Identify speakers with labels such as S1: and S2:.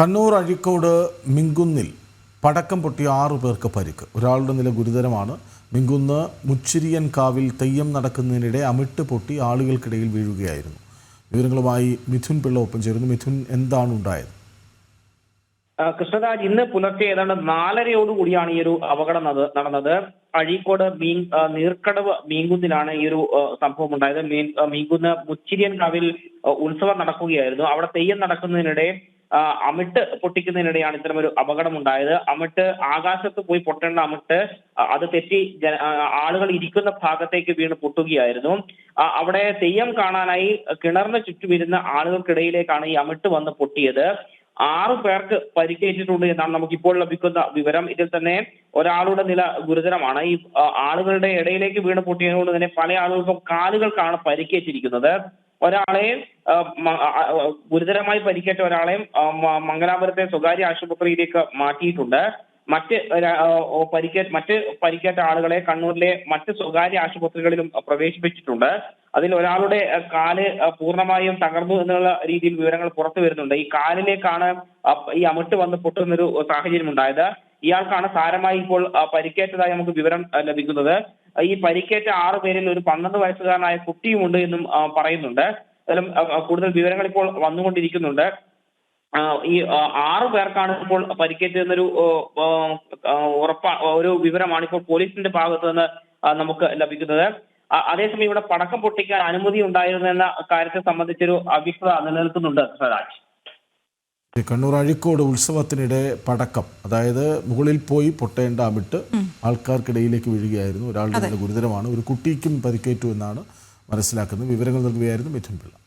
S1: കണ്ണൂർ അഴിക്കോട് മിങ്കുന്നിൽ പടക്കം പൊട്ടിയ ആറു പേർക്ക് പരിക്ക്. ഒരാളുടെ നില ഗുരുതരമാണ്. മിങ്കുന്ന് മുച്ചിരിയൻ കാവിൽ തെയ്യം നടക്കുന്നതിനിടെ അമിട്ട് പൊട്ടി ആളുകൾക്കിടയിൽ വീഴുകയായിരുന്നു. വിവരങ്ങളുമായി മിഥുൻ പിള്ള ഒപ്പം ചേരുന്നു. മിഥുൻ എന്താണ് ഉണ്ടായത്?
S2: കൃഷ്ണരാജ് ഇന്ന് പുലർച്ചെ ഏതാണ്ട് നാലരയോടുകൂടിയാണ് ഈ ഒരു അപകടം നത് നടന്നത്. അഴീക്കോട് മീൻ നീർക്കടവ് മീങ്കുന്നിലാണ് ഈ ഒരു സംഭവം ഉണ്ടായത്. മീൻ മീങ്കുന്ന് മുച്ചിരിയൻ കാവിൽ ഉത്സവം നടക്കുകയായിരുന്നു. അവിടെ തെയ്യം നടക്കുന്നതിനിടെ അമിട്ട് പൊട്ടിക്കുന്നതിനിടെയാണ് ഒരു അപകടം ഉണ്ടായത് അമിട്ട് ആകാശത്ത് പോയി പൊട്ടേണ്ട അമിട്ട് അത് തെറ്റി ആളുകൾ ഇരിക്കുന്ന ഭാഗത്തേക്ക് വീണ് പൊട്ടുകയായിരുന്നു. അവിടെ തെയ്യം കാണാനായി കിണറിന് ചുറ്റുമിരുന്ന ആളുകൾക്കിടയിലേക്കാണ് ഈ അമിട്ട് വന്ന് പൊട്ടിയത്. ആറു പേർക്ക് പരിക്കേറ്റിട്ടുണ്ട് എന്നാണ് നമുക്ക് ഇപ്പോൾ ലഭിക്കുന്ന വിവരം. ഇതിൽ തന്നെ ഒരാളുടെ നില ഗുരുതരമാണ്. ഈ ആളുകളുടെ ഇടയിലേക്ക് വീണ് പൊട്ടിയതുകൊണ്ട് തന്നെ പല ആളുകൾക്കും കാലുകൾക്കാണ് പരിക്കേറ്റിരിക്കുന്നത്. ഒരാളെ ആ, മ- ആ, ആ, ഗുരുതരമായി പരിക്കേറ്റ ഒരാളെയും മംഗലാപുരത്തെ സ്വകാര്യ ആശുപത്രിയിലേക്ക് മാറ്റിയിട്ടുണ്ട്. മറ്റ് പരിക്കേ മറ്റ് പരിക്കേറ്റ ആളുകളെ കണ്ണൂരിലെ മറ്റ് സ്വകാര്യ ആശുപത്രികളിലും പ്രവേശിപ്പിച്ചിട്ടുണ്ട്. അതിൽ ഒരാളുടെ കാൽ പൂർണമായും തകർന്നു എന്നുള്ള രീതിയിൽ വിവരങ്ങൾ പുറത്തു വരുന്നുണ്ട്. ഈ കാലിലേക്കാണ് ഈ അമിട്ട് വന്ന് പൊട്ടുന്നൊരു സാഹചര്യം ഉണ്ടായത് ഇയാൾക്കാണ് സാരമായി ഇപ്പോൾ പരിക്കേറ്റതായി നമുക്ക് വിവരം ലഭിക്കുന്നത്. ഈ പരിക്കേറ്റ ആറു പേരിൽ ഒരു പന്ത്രണ്ട് വയസ്സുകാരനായ കുട്ടിയുമുണ്ട് എന്നും പറയുന്നുണ്ട്. കൂടുതൽ വിവരങ്ങൾ ഇപ്പോൾ വന്നുകൊണ്ടിരിക്കുന്നുണ്ട്. ഈ ആറു പേർക്കാണ് ഇപ്പോൾ പരിക്കേറ്റതെന്നൊരു ഉറപ്പ ഒരു വിവരമാണ് ഇപ്പോൾ പോലീസിന്റെ ഭാഗത്തു നിന്ന് നമുക്ക് ലഭിക്കുന്നത്. അതേസമയം ഇവിടെ പടക്കം പൊട്ടിക്കാൻ അനുമതി ഉണ്ടായിരുന്നു എന്ന കാര്യത്തെ സംബന്ധിച്ചൊരു അവ്യക്തത നിലനിൽക്കുന്നുണ്ട് സ്വരാജ്
S1: കണ്ണൂർ അഴിക്കോട് ഉത്സവത്തിനിടെ പടക്കം അതായത് മുകളിൽ പോയി പൊട്ടേണ്ട അമിട്ട് ആൾക്കാർക്കിടയിലേക്ക് വീഴുകയായിരുന്നു. ഒരാളുടെ ഗുരുതരമാണ്. ഒരു കുട്ടിക്കും പരിക്കേറ്റു എന്നാണ് മനസ്സിലാക്കുന്നത്. വിവരങ്ങൾ നൽകുകയായിരുന്നു മിഥുൻ പിള്ള.